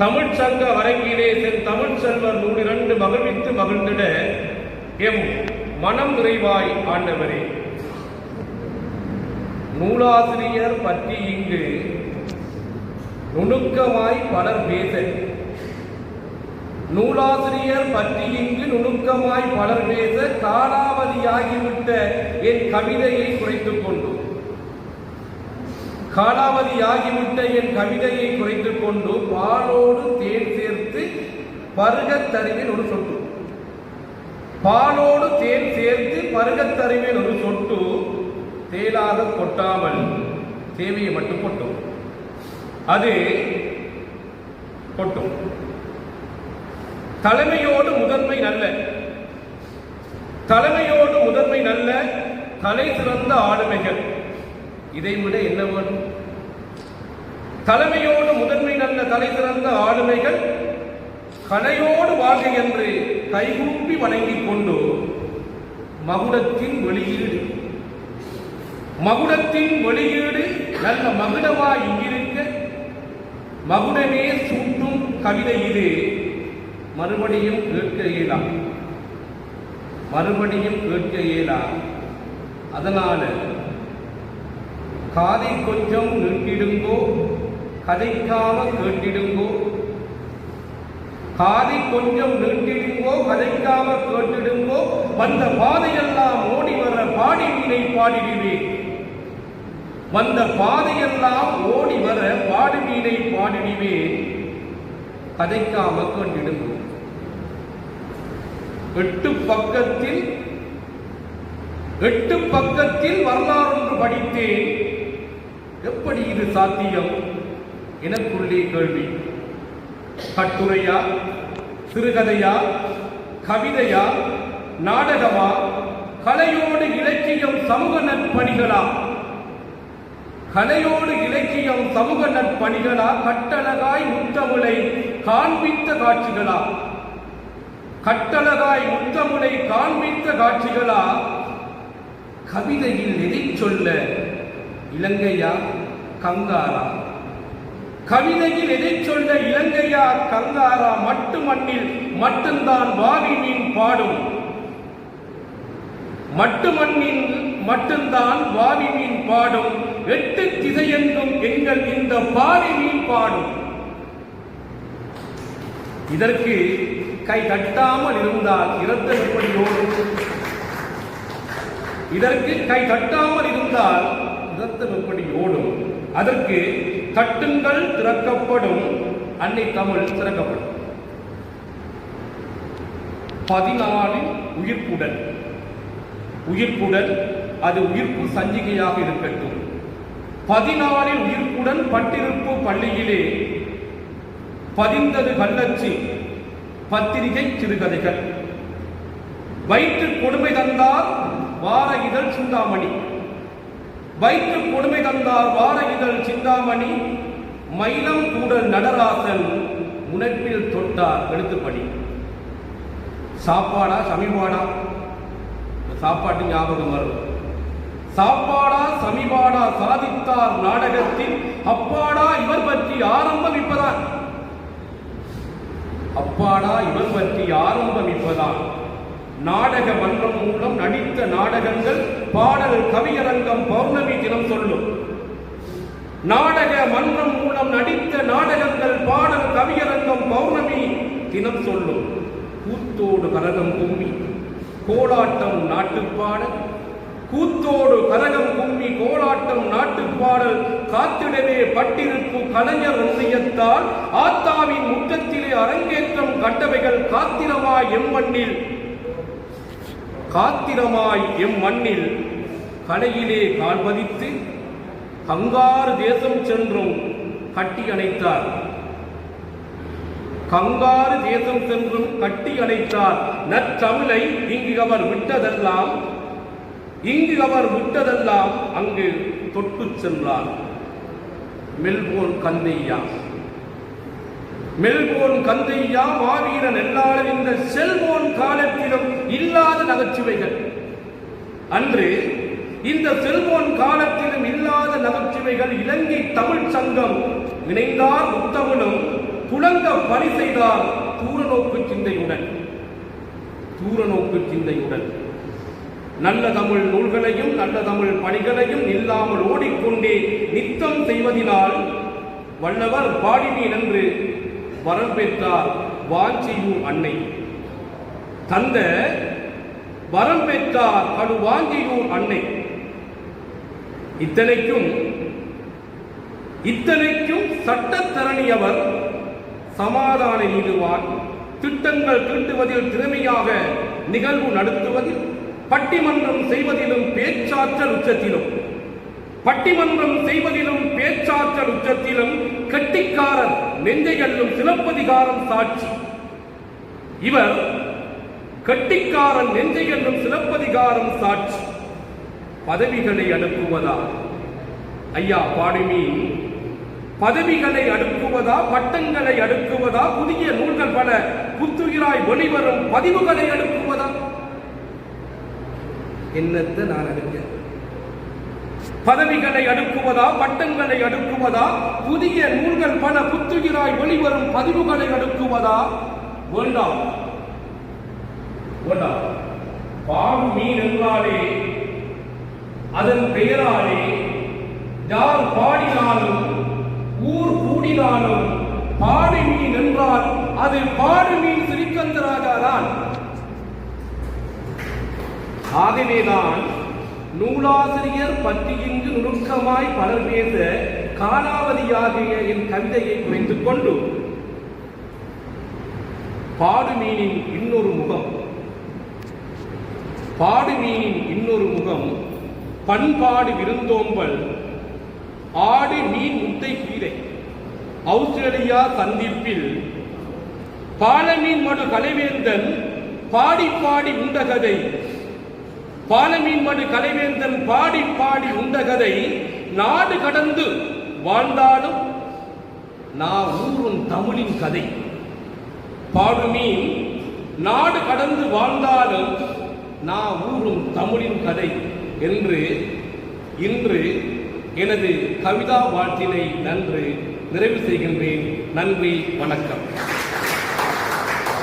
தமிழ் சங்க அரங்கிலே சென் தமிழ் செல்வர் நூலிரண்டு மகிழ்வித்து மகிழ்ந்திட எம் மனம் நிறைவாய் ஆண்டவரே. நூலாசிரியர் பற்றி இங்கு நுணுக்கமாய் பலர் பேச. நூலாசிரியர் பற்றி இங்கு நுணுக்கமாய் பலர் பேச காலாவதியாகிவிட்ட என் கவிதையை குறைத்துக் கொண்டு. காலாவதியாகிவிட்ட என் கவிதையை குறைத்துக் கொண்டு பாலோ பருகத் ஒரு சொட்டு. பாலோடு தேன் சேர்த்து பருகத் ஒரு சொட்டு தேலாக கொட்டாமல் தேவையை மட்டும் கொட்டும். அது கொட்டும். தலைமையோடு முதன்மை நல்ல. தலைமையோடு முதன்மை நல்ல தலை சிறந்த ஆளுமைகள். இதை விட என்ன வேணும்? தலைமையோடு முதன்மை நல்ல தலை சிறந்த ஆளுமைகள் கலையோடு வாழ்க என்று கைகூப்பி வணங்கிக் கொண்டு மகுடத்தின் வெளியீடு. மகுடத்தின் வெளியீடு நல்ல மகுடமாய் இருக்க மகுடமே சூட்டும் கவிதை இது மறுபடியும் கேட்க இயலாம் மறுபடியும் கேட்க இயலாம் அதனால காதை கொஞ்சம் நிறுத்திடுங்கோ கதைக்காம கேட்டிடுங்கோ காதை கொஞ்சம் நீட்டிடுங்கோ கதைக்காம கேட்டிடுங்கோ வந்த பாதையெல்லாம் ஓடி வர பாடி மீனை பாடிடுவேன் வந்த பாதையெல்லாம் ஓடி வர பாடி மீனை பாடிடுவேன் கதைக்காம கேட்டிடுங்கோ. எட்டு பக்கத்தில் எட்டு பக்கத்தில் வரலாறு ஒன்று படித்தேன். எப்படி இது சாத்தியம்? எனக்குள்ளே கேள்வி. கட்டுரையா சிறுகதையா கவிதையா நாடகமா கலையோடு இலக்கியம் சமூக நற்பணிகளா கலையோடு இலக்கியம் சமூக நற்பணிகளா கட்டழகாய் முத்தமிழை காண்பித்த காட்சிகளா? கட்டழகாய் முத்தமிழை காண்பித்த காட்சிகளா? கவிதையில் எதை சொல்ல? இலங்கையா கங்காரா கவிதையில் எதை சொல்ல இலங்கையார் கங்காரா மட்டு மண்ணில் மட்டும்தான் வாவி மீன் பாடும்? மட்டு மண்ணில் மட்டும்தான் வாவி மீன் பாடும். எட்டு திசையெங்கும் எங்கள் இந்த பாவி மீன் பாடும். இதற்கு கை தட்டாமல் இருந்தால் இரத்த எப்படி ஓடும்? இதற்கு கை தட்டாமல் இருந்தால் இரத்தம் எப்படி ஓடும்? அதற்கு தட்டுங்கள் திறக்கப்படும். அன்னை தமிழ் திறக்கப்படும். பதினாலு உயிர்ப்புடன். உயிர்ப்புடன் அது உயிர்ப்பு சஞ்சிகையாக இருக்கட்டும். பதினாலில் உயிர்ப்புடன் பட்டிருப்பு பள்ளியிலே பதிந்தது கல்லச்சி பத்திரிகை சிறுகதைகள். வயிற்று கொடுமை தந்தால் வார இதழ் சிந்தாமணி. வயிற்று கொடுமை தந்தார் வார இதழ் சிந்தாமணி மயிலம் கூட நடராசன் உணர்வில் தொட்டார். எழுத்துப்படி. சாப்பாடா சமீபாடா? சாப்பாட்டு ஞாபகம் வரும். சாப்பாடா சமீபாடா சாதித்தார் நாடகத்தில் அப்பாடா இவர் பற்றி ஆரம்பம் இப்பதான் அப்பாடா இவர் பற்றி ஆரம்பம் இப்பதான் நாடக மன்றம் மூலம் நடித்த நாடகங்கள் பாடல் கவியரங்கம் பௌர்ணமி தினம் சொல்லும். நாடக மன்றம் மூலம் நடித்த நாடகங்கள் பாடல் கவியரங்கம் பௌர்ணமி தினம் சொல்லும். கூத்தோடு கரகம் கும்மி கோலாட்டம் நாட்டுப்பாடல். கூத்தோடு கரகம் கும்மி கோலாட்டம் நாட்டுப்பாடல். காத்திடவே பட்டிருக்கும் கலைஞர் ஒன்றியத்தால் ஆத்தாவின் முத்தத்திலே அரங்கேற்றம் கண்டவைகள் காத்திரமாய் எம்மண்ணில் காத்திரமாய் எம் மண்ணில் கலையிலே கால்பதித்து கங்காறு தேசம் சென்றும் கட்டி அணைத்தார். கங்காறு தேசம் சென்றும் கட்டி அணைத்தார். நற்றமிழை இங்கு அவர் விட்டதெல்லாம் இங்கு அவர் விட்டதெல்லாம் அங்கு தொட்டுச் சென்றார். மெல்போர்ன் கந்தையா மெல்போன் கந்தையா மாவீரன் எல்லாரும் இந்த செல்போன் காலத்திலும் இல்லாத நகைச்சுவைகள். அன்று இந்த செல்போன் காலத்திலும் இல்லாத நகைச்சுவைகள் இலங்கை தமிழ் சங்கம் இணைந்தார் முத்தமிழும் குழந்த பணி செய்தார் தூரநோக்கு சிந்தையுடன். தூரநோக்கு சிந்தையுடன். நல்ல தமிழ் நூல்களையும் நல்ல தமிழ் பணிகளையும் இல்லாமல் ஓடிக்கொண்டே நித்தம் செய்வதினால் வல்லவர் பாடினீன் என்று வரம் பெற்றார் வாஞ்சியூர் அன்னை. தந்த வரம் பெற்றார் கடு வாஞ்சியூர் அன்னை. இத்தனைக்கும் இத்தனைக்கும் சட்டத்தரணியவர் சமாதான நீடுவார். திட்டங்கள் தீட்டுவதில் திறமையாக நிகழ்வு நடத்துவதில் பட்டிமன்றம் செய்வதிலும் பேச்சாற்றல் உச்சத்திலும். பட்டிமன்றம் செய்வதிலும் பேச்சாற்றல் உச்சத்திலும் கெட்டிக்காரர் நெஞ்சையல்லும் சிலப்பதிகாரம் சாட்சி. இவர் கெட்டிக்காரன் நெஞ்சையல்லும் சிலப்பதிகாரம் சாட்சி. பதவிகளை அனுப்புவதா? ஐயா பாடுமீன் பதவிகளை அடுக்குவதா பட்டங்களை அடுக்குவதா புதிய நூல்கள் பல புத்துயிராய் வெளிவரும் பதிவுகளை அடுக்குவதா என்னத்தை நான் அடுக்க பதவிகளை அடுக்குவதா பட்டங்களை அடுக்குவதா புதிய நூல்கள் பல புத்துயிராய் வெளிவரும் பதிவுகளை அடுக்குவதா? வேண்டாம். வேண்டாம். பாடு மீன் என்றாலே அதன் பெயராலே யார் பாடினாலும் ஊர் கூடினாலும் பாடி மீன் என்றால் அது பாடு மீன் சிறிக்கந்தராக தான். ஆகவேதான் நூலாசிரியர் பற்றி இங்கு நுணுக்கமாய் பலர் பேச காலாவதியாகிய என் கவிதையை குறைந்து கொண்டு பாடுமீனின் இன்னொரு முகம். பாடுமீனின் இன்னொரு முகம் பண்பாடு விருந்தோம்பல் ஆடு மீன் முட்டை கீரை. ஆஸ்திரேலியா சந்திப்பில் பாலமீன் மடு கலைவேந்தன் பாடி பாடி உண்ட கதை பாலமீன் மடு கலைவேந்தன் பாடி பாடி உண்ட கதை நாடு கடந்து வாழ்ந்தாலும் நான் ஊரும் தமிழின் கதை. பாடுமீன் நாடு கடந்து வாழ்ந்தாலும் நான் ஊரும் தமிழின் கதை என்று இன்று எனது கவிதா வாழ்த்தினை நன்று நிறைவு செய்கின்றேன். நன்றி வணக்கம்.